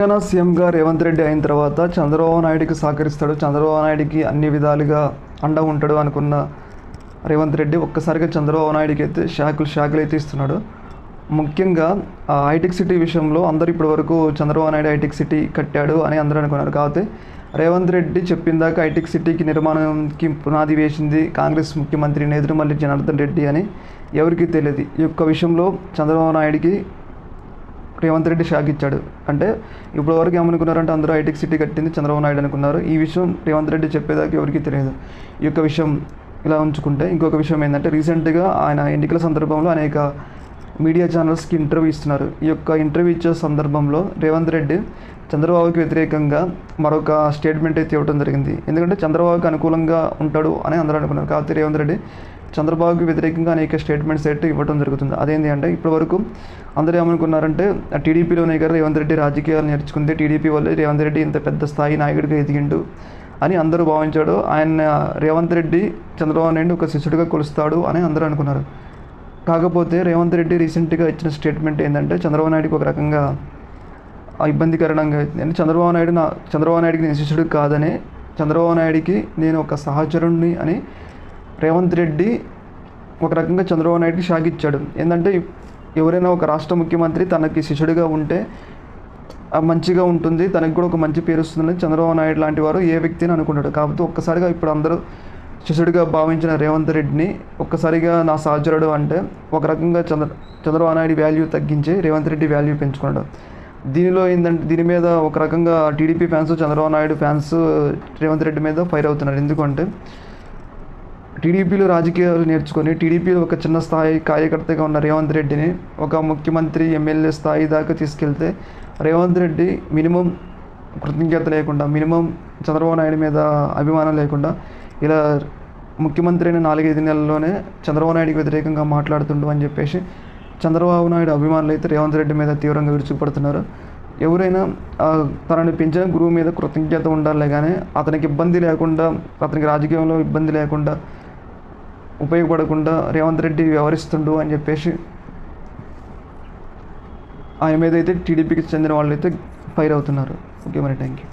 తెలంగాణ సీఎంగా రేవంత్ రెడ్డి అయిన తర్వాత చంద్రబాబు నాయుడికి సహకరిస్తాడు. చంద్రబాబు నాయుడికి అన్ని విధాలుగా అండ ఉంటాడు అనుకున్న రేవంత్ రెడ్డి ఒక్కసారిగా చంద్రబాబు నాయుడికి అయితే షాకులు షాకులు అయితే ఇస్తున్నాడు. ముఖ్యంగా ఆ హైటెక్ సిటీ విషయంలో అందరూ ఇప్పటి వరకు చంద్రబాబు నాయుడు హైటెక్ సిటీ కట్టాడు అని అందరూ అనుకున్నారు. కాకపోతే రేవంత్ రెడ్డి చెప్పిందాక హైటెక్ సిటీకి నిర్మాణంకి పునాది వేసింది కాంగ్రెస్ ముఖ్యమంత్రి నేదురుమల్లి జనార్దన్ రెడ్డి అని ఎవరికీ తెలియదు. ఈ యొక్క విషయంలో చంద్రబాబు నాయుడికి రేవంత్ రెడ్డి షాక్ ఇచ్చాడు. అంటే ఇప్పటి వరకు ఏమనుకున్నారంటే అందరూ హైటెక్ సిటీ కట్టింది చంద్రబాబు నాయుడు అనుకున్నారు. ఈ విషయం రేవంత్ రెడ్డి చెప్పేదాకా ఎవరికీ తెలియదు. ఈ యొక్క విషయం ఇలా ఉంచుకుంటే ఇంకొక విషయం ఏంటంటే రీసెంట్గా ఆయన ఎన్నికల సందర్భంలో అనేక మీడియా ఛానల్స్కి ఇంటర్వ్యూ ఇస్తున్నారు. ఈ యొక్క ఇంటర్వ్యూ ఇచ్చే సందర్భంలో రేవంత్ రెడ్డి చంద్రబాబుకి వ్యతిరేకంగా మరొక స్టేట్మెంట్ అయితే ఇవ్వడం జరిగింది. ఎందుకంటే చంద్రబాబుకి అనుకూలంగా ఉంటాడు అని అందరూ అనుకున్నారు. కాబట్టి రేవంత్ రెడ్డి చంద్రబాబుకి వ్యతిరేకంగా అనేక స్టేట్మెంట్స్ అయితే ఇవ్వడం జరుగుతుంది. అదేంటి అంటే ఇప్పటివరకు అందరూ ఏమనుకున్నారంటే టీడీపీలోనే గారు రేవంత్ రెడ్డి రాజకీయాలు నేర్చుకుంది. టీడీపీ వల్లే రేవంత్ రెడ్డి ఇంత పెద్ద స్థాయి నాయకుడిగా ఎదిగిండు అని అందరూ భావించాడు. ఆయన రేవంత్ రెడ్డి చంద్రబాబు నాయుడు ఒక శిష్యుడిగా కొలుస్తాడు అని అందరూ అనుకున్నారు. కాకపోతే రేవంత్ రెడ్డి రీసెంట్గా ఇచ్చిన స్టేట్మెంట్ ఏంటంటే చంద్రబాబు నాయుడుకి ఒక రకంగా ఇబ్బందికరణంగా ఇబ్బందికరంగా అంటే చంద్రబాబు నాయుడు నా చంద్రబాబు నాయుడికి నేను శిష్యుడు కాదని చంద్రబాబు నాయుడికి నేను ఒక సహచరుణ్ణి అని రేవంత్ రెడ్డి ఒక రకంగా చంద్రబాబు నాయుడికి షాక్ ఇచ్చాడు. ఏంటంటే ఎవరైనా ఒక రాష్ట్ర ముఖ్యమంత్రి తనకి శిష్యుడిగా ఉంటే మంచిగా ఉంటుంది తనకి కూడా ఒక మంచి పేరు వస్తుందని చంద్రబాబు నాయుడు లాంటి వారు ఏ వ్యక్తిని అనుకుంటాడు కాకపోతే ఒక్కసారిగా ఇప్పుడు అందరూ శిష్యుడిగా భావించిన రేవంత్ రెడ్డిని ఒక్కసారిగా నా సహచరుడు అంటే ఒక రకంగా చంద్ర చంద్రబాబు నాయుడు వాల్యూ తగ్గించి రేవంత్ రెడ్డి వాల్యూ పెంచుకున్నాడు. దీనిలో ఏంటంటే దీని మీద ఒక రకంగా TDP fans Chandrababu Naidu fans Revanth Reddy మీద ఫైర్ అవుతున్నారు. ఎందుకంటే టీడీపీలో రాజకీయాలు నేర్చుకొని టీడీపీలో ఒక చిన్న స్థాయి కార్యకర్తగా ఉన్న రేవంత్ రెడ్డిని ఒక ముఖ్యమంత్రి ఎమ్మెల్యే స్థాయి దాకా తీసుకెళ్తే రేవంత్ రెడ్డి మినిమం కృతజ్ఞత లేకుండా మినిమం చంద్రబాబు నాయుడు మీద అభిమానం లేకుండా ఇలా ముఖ్యమంత్రి అయిన నాలుగైదు నెలల్లోనే చంద్రబాబు నాయుడికి వ్యతిరేకంగా మాట్లాడుతుండు అని చెప్పేసి చంద్రబాబు నాయుడు అభిమానులు అయితే రేవంత్ రెడ్డి మీద తీవ్రంగా విరుచుకుపడుతున్నారు. ఎవరైనా తనని పెంచిన గురువు మీద కృతజ్ఞత ఉండాలి కానీ అతనికి ఇబ్బంది లేకుండా అతనికి రాజకీయంలో ఇబ్బంది లేకుండా ఉపయోగపడకుండా రేవంత్ రెడ్డి వ్యవహరిస్తుండు అని చెప్పేసి ఆయన మీద అయితే టీడీపీకి చెందిన వాళ్ళు అయితే ఫైర్ అవుతున్నారు. ఓకే మరి థ్యాంక్ యూ